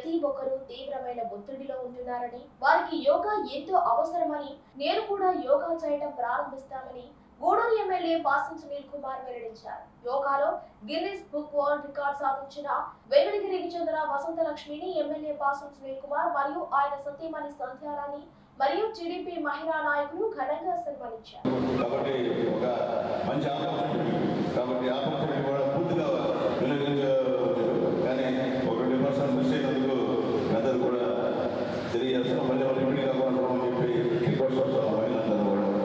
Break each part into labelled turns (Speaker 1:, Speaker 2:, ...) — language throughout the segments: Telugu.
Speaker 1: ప్రతి ఒక్కరూ తీవ్రమైన ఒత్తిడిలో ఉంటున్నారని వారికి యోగా ఎంతో అవసరమని నేను కూడా యోగా చేయడం ప్రారంభిస్తామని గూడూరు ఎమ్మెల్యే పాసం సునీల్ కుమార్ వెల్లడించారు. యోగాలో గిన్నిస్ బుక్ వరల్డ్ రికార్డ్ సాధించిన వెంకటగిరికి చెందిన వసంత లక్ష్మిని ఎమ్మెల్యే పాసం సునీల్ కుమార్ మరియు ఆయన సతీమణి సంధ్యారాణి మరియు టీడీపీ మహిళా నాయకులు ఘనంగా సన్మానించారు.
Speaker 2: కాబట్టి పూర్తిగా తెలియజేస్తున్నాం మళ్ళీ మళ్ళీ కాకుండా చెప్పి రిక్వెస్ట్ వస్తున్నాం అందరూ కూడా.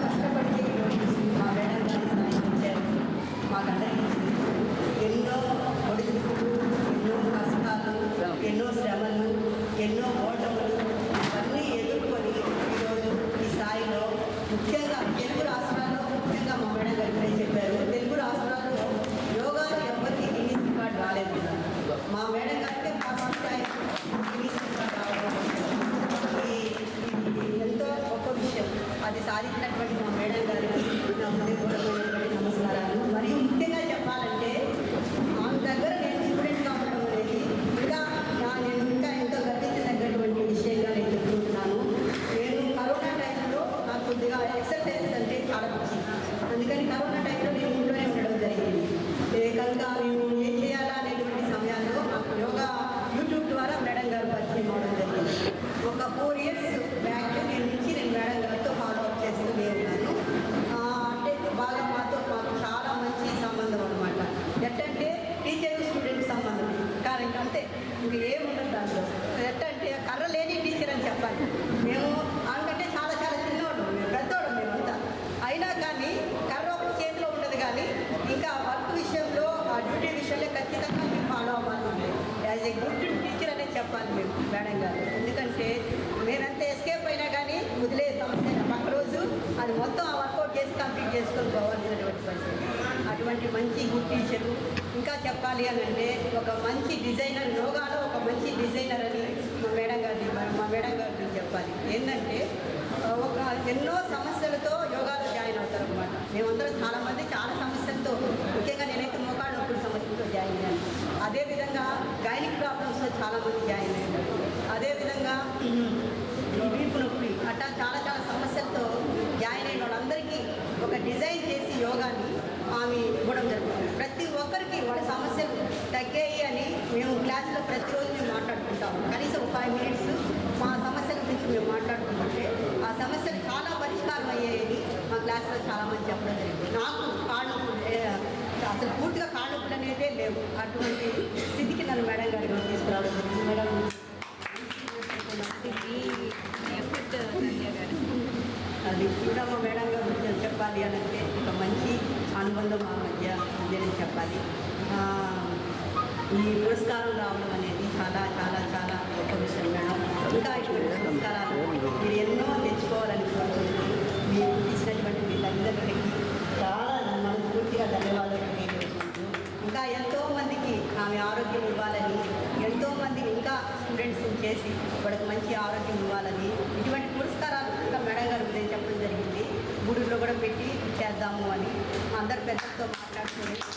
Speaker 3: ಕಷ್ಟಪಟ್ಟು అది మొత్తం ఆ వర్కౌట్ చేసి కంప్లీట్ చేసుకొని పోవాల్సినటువంటి పరిస్థితి. అటువంటి మంచి గుడ్ టీచరు ఇంకా చెప్పాలి అని అంటే ఒక మంచి డిజైనర్ యోగాలో ఒక మంచి డిజైనర్ అని మా మేడం గారిని మా మేడం గారిని చెప్పాలి. ఏంటంటే ఒక ఎన్నో సమస్యలతో యోగాలో జాయిన్ అవుతారు అనమాట మేమందరం చాలామంది చాలా సమస్యలతో ముఖ్యంగా నేనైతే మోకాళ్ళ నొప్పుల సమస్యలతో జాయిన్ అయ్యాను. అదేవిధంగా గైనిక్ ప్రాబ్లమ్స్లో చాలామంది జాయిన్ అయ్యారు. అదేవిధంగా డిజైన్ చేసి యోగాని ఆమె ఇవ్వడం జరుగుతుంది. ప్రతి ఒక్కరికి వాళ్ళ సమస్యలు తగ్గాయి అని మేము క్లాసులో ప్రతిరోజు మేము మాట్లాడుకుంటాము కనీసం ఫైవ్ మినిట్స్ మా సమస్యల గురించి మేము మాట్లాడుకుంటుంటే ఆ సమస్యలు చాలా పరిష్కారం అయ్యాయని మా క్లాసులో చాలామంది చెప్పడం జరిగింది. నాకు కాళ్ళు అసలు పూర్తిగా కాళ్ళు అనేదే లేవు. అటువంటి స్థితికి నన్ను మేడం గారి తీసుకురావడం మేడం అది చూడమ్మ మేడం చెప్పాలి అనంటే ఒక మంచి అనుబంధం మా మధ్య ఉందని చెప్పాలి. ఈ పురస్కారం రావడం అనేది చాలా చాలా చాలా గొప్ప విషయం మేడం. ఇంకా ఇటువంటి పురస్కారాలు మీరు ఎన్నో తెచ్చుకోవాలని కోరుకుంటున్నాను. మీరు ఇచ్చినటువంటి మీ తల్లిదండ్రులకి చాలా మనస్ఫూర్తిగా ధన్యవాదాలు ఇంకా ఎంతో మందికి ఆమె ఆరోగ్యం ఇవ్వాలని ఎంతో మంది ఇంకా స్టూడెంట్స్ చేసి వాళ్ళకి మంచి ఆరోగ్యం
Speaker 4: ఇవ్వాలి
Speaker 5: పెద్దలతో మాట్లాడుతుంది